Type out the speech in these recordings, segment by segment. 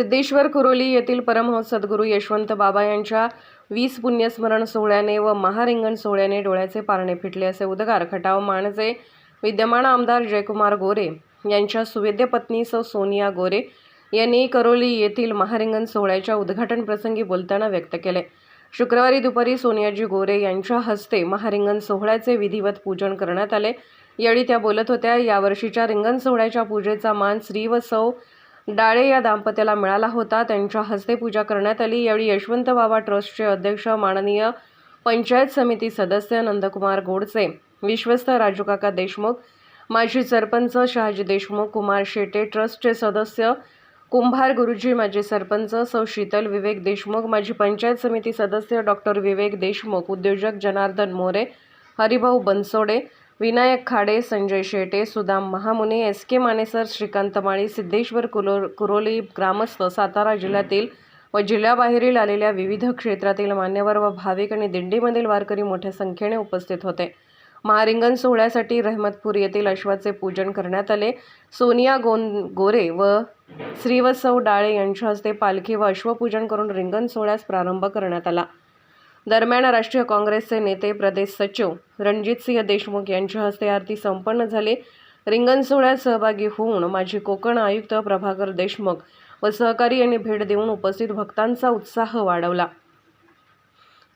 सिद्धेश्वर कुरोली येथील परमहंस सद्गुरू यशवंत बाबा यांच्या वीस पुण्यस्मरण सोहळ्याने व महारिंगण सोहळ्याने डोळ्याचे पारणे फिटले असे उद्गार खटाव माणचे विद्यमान आमदार जयकुमार गोरे यांच्या सुवेद्य पत्नी सौ सोनिया गोरे यांनी करोली येथील महारिंगण सोहळ्याच्या उद्घाटन प्रसंगी बोलताना व्यक्त केले. शुक्रवारी दुपारी सोनियाजी गोरे यांच्या हस्ते महारिंगण सोहळ्याचे विधिवत पूजन करण्यात आले. यावेळी त्या बोलत होत्या यावर्षीच्या रिंगण सोहळ्याच्या पूजेचा मान श्री व सौ डाळे या दाम्पत्याला मिळाला होता. त्यांच्या हस्ते पूजा करण्यात आली. यावेळी यशवंत बाबा ट्रस्टचे अध्यक्ष माननीय पंचायत समिती सदस्य नंदकुमार गोडसे विश्वस्त राजूकाका देशमुख माजी सरपंच शहाजी देशमुख कुमार शेटे ट्रस्टचे सदस्य कुंभार गुरुजी माजी सरपंच सौ शीतल विवेक देशमुख माजी पंचायत समिती सदस्य डॉक्टर विवेक देशमुख उद्योजक जनार्दन मोरे हरिभाऊ बनसोडे विनायक खाडे संजय शेटे सुदाम महामुने एस के मानेसर श्रीकांत माळी सिद्धेश्वर कुलो कुरोली ग्रामस्थ सातारा जिल्ह्यातील व जिल्ह्याबाहेरील आलेल्या विविध क्षेत्रातील मान्यवर व भाविक आणि दिंडीमधील वारकरी मोठ्या संख्येने उपस्थित होते. महारिंगण सोहळ्यासाठी रहमतपूर येथील अश्वाचे पूजन करण्यात आले. सोनिया गोन गोरे व श्रीवत्सव डाळे यांच्या हस्ते पालखी व अश्वपूजन करून रिंगण सोहळ्यास प्रारंभ करण्यात आला. दरम्यान राष्ट्रीय काँग्रेसचे नेते प्रदेश सचिव रणजितसिंह देशमुख यांच्या हस्ते आरती संपन्न झाली. रिंगण सोहळ्यात सहभागी होऊन माजी कोकण आयुक्त प्रभाकर देशमुख व सहकारी यांनी भेट देऊन उपस्थित भक्तांचा उत्साह वाढवला.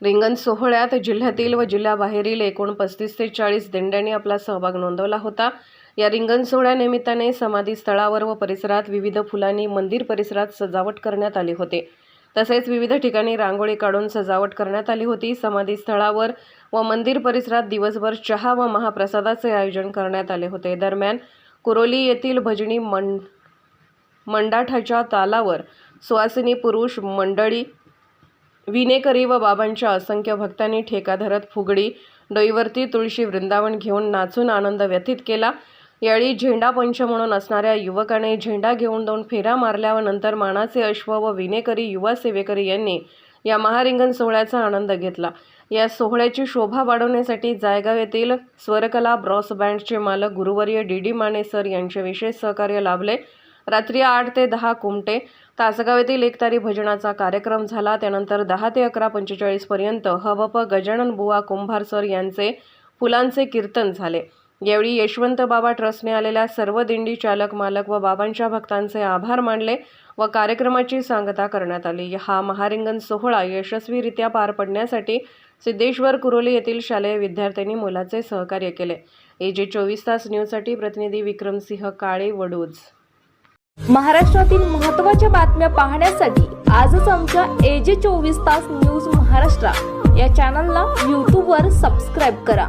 रिंगण सोहळ्यात जिल्ह्यातील व जिल्ह्याबाहेरील एकूण पस्तीस ते चाळीस दिंड्यांनी आपला सहभाग नोंदवला होता. या रिंगण सोहळ्यानिमित्ताने समाधी स्थळावर व परिसरात विविध फुलांनी मंदिर परिसरात सजावट करण्यात आली होते. तसेच विविध ठिकाणी रांगोळी काढून सजावट करण्यात आली होती. समाधी स्थळावर व मंदिर परिसरात दिवसभर चहा व महाप्रसादाचे आयोजन करण्यात आले होते. दरम्यान कुरोली येथील भजनी मंड मंडाठाच्या तालावर सुवासिनी पुरुष मंडळी विनेकरी व बाबांच्या असंख्य भक्तांनी ठेका धरत फुगडी डोईवरती तुळशी वृंदावन घेऊन नाचून आनंद व्यतीत केला. यावेळी झेंडा पंच म्हणून असणाऱ्या युवकाने झेंडा घेऊन दोन फेऱ्या मारल्या व नंतर मानाचे अश्व व विनेकरी युवा सेवेकरी यांनी या महारिंगण सोहळ्याचा आनंद घेतला. या सोहळ्याची शोभा वाढवण्यासाठी जायगाव येथील स्वरकला ब्रॉस बँडचे मालक गुरुवर्य डी डी माने सर यांचे विशेष सहकार्य लाभले. रात्री आठ ते दहा कुमटे तासगाव येथील एकतारी भजनाचा कार्यक्रम झाला. त्यानंतर दहा ते अकरा पंचेचाळीसपर्यंत हवप गजानन बुवा कुंभार सर यांचे फुलांचे कीर्तन झाले. यावेळी यशवंत बाबा ट्रस्टने आलेल्या सर्व दिंडी चालक मालक व बाबांच्या भक्तांचे आभार मानले व कार्यक्रमाची सांगता करण्यात आली. हा महारिंगण सोहळा यशस्वीरित्या पार पडण्यासाठी सिद्धेश्वर कुरोली येथील शालेय विद्यार्थ्यांनी मोलाचे सहकार्य केले. ए जे चोवीस तास न्यूजसाठी प्रतिनिधी विक्रमसिंह काळे वडूज. महाराष्ट्रातील महत्त्वाच्या बातम्या पाहण्यासाठी आजच आमच्या एजे चोवीस तास न्यूज महाराष्ट्र या चॅनलला यूट्यूबवर सबस्क्राईब करा.